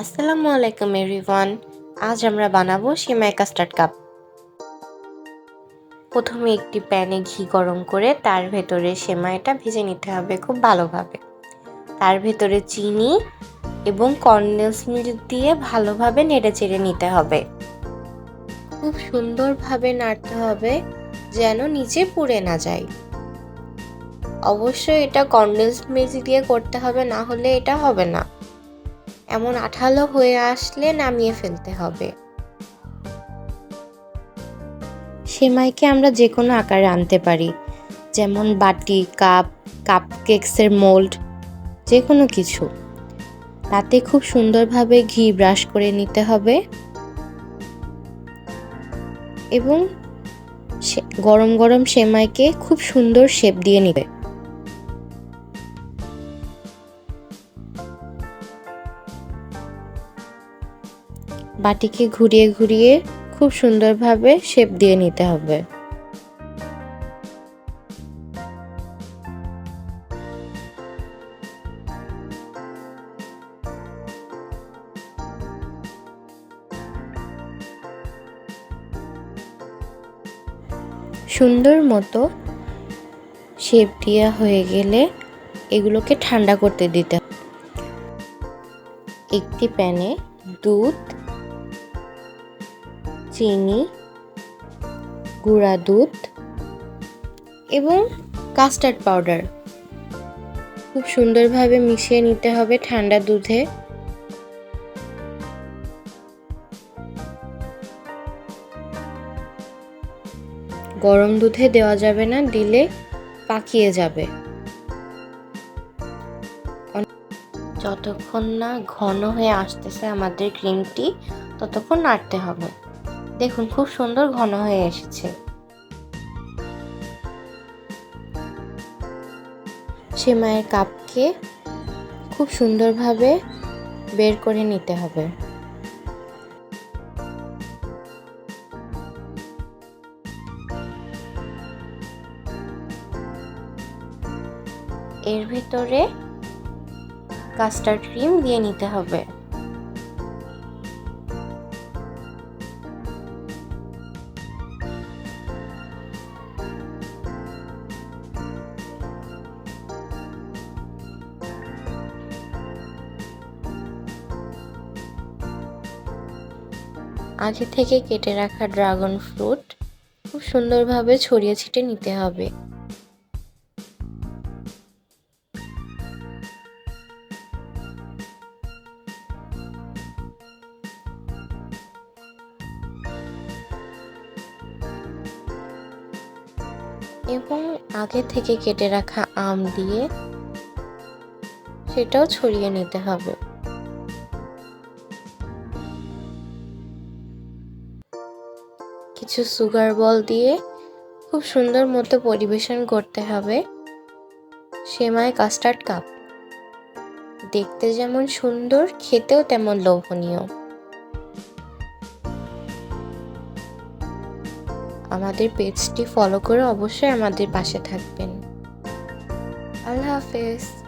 আসসালামু আলাইকুম এভরিওয়ান। আজ আমরা বানাবো সেমাই কাস্টার্ড কাপ। প্রথমে একটি প্যানে ঘি গরম করে তার ভেতরে সেমাইটা ভেজে নিতে হবে খুব ভালোভাবে। তার ভেতরে চিনি এবং কর্নেলস মিল্ক দিয়ে ভালোভাবে নেড়ে চেড়ে নিতে হবে। খুব সুন্দরভাবে নাড়তে হবে যেন নিচে পুড়ে না যায়। অবশ্যই এটা কন্ডেন্স মিল্ক দিয়ে করতে হবে, না হলে এটা হবে না। এমন আঠালো হয়ে আসলে নামিয়ে ফেলতে হবে। সেমাইকে আমরা যে কোনো আকারে আনতে পারি, যেমন বাটি, কাপ কাপ কেকসের মোল্ড যে কোনো কিছু। তাতে খুব সুন্দরভাবে ঘি ব্রাশ করে নিতে হবে। এবং গরম গরম সেমাইকে খুব সুন্দর শেপ দিয়ে নিবে বাটিকে ঘুরিয়ে ঘুরিয়ে খুব সুন্দরভাবে শেপ দিয়ে নিতে হবে। সুন্দর মতো শেপ দেওয়া হয়ে গেলে এগুলোকে ঠান্ডা করতে দিতে একটি প্যানে দুধ চিনি, গুঁড়া দুধ এবং কাস্টার্ড পাউডার খুব সুন্দরভাবে মিশিয়ে নিতে হবে ঠান্ডা দুধে। গরম দুধে দেওয়া যাবে না, দিলে পাকিয়ে যাবে। যতক্ষণ না ঘন হয়ে আসতেছে আমাদের ক্রিমটি ততক্ষণ নাড়তে হবে। দেখুন, খুব সুন্দর ঘন হয়ে এসেছে। সেমাইয়ের কাপকে খুব সুন্দরভাবে বের করে নিতে হবে। এর ভিতরে কাস্টার্ড ক্রিম দিয়ে নিতে হবে। আগে থেকে কেটে রাখা ড্রাগন ফ্রুট খুব সুন্দরভাবে ছড়িয়ে ছিটে নিতে হবে। এবং আগে থেকে কেটে রাখা আম দিয়ে সেটাও ছড়িয়ে নিতে হবে। কিছু সুগার বল দিয়ে খুব সুন্দর মতো পরিবেশন করতে হবে। সেমাই কাস্টার্ড কাপ। দেখতে যেমন সুন্দর, খেতেও তেমন লোভনীয়। আমাদের পেজটি ফলো করে অবশ্যই আমাদের পাশে থাকবেন। আল্লাহ হাফেজ।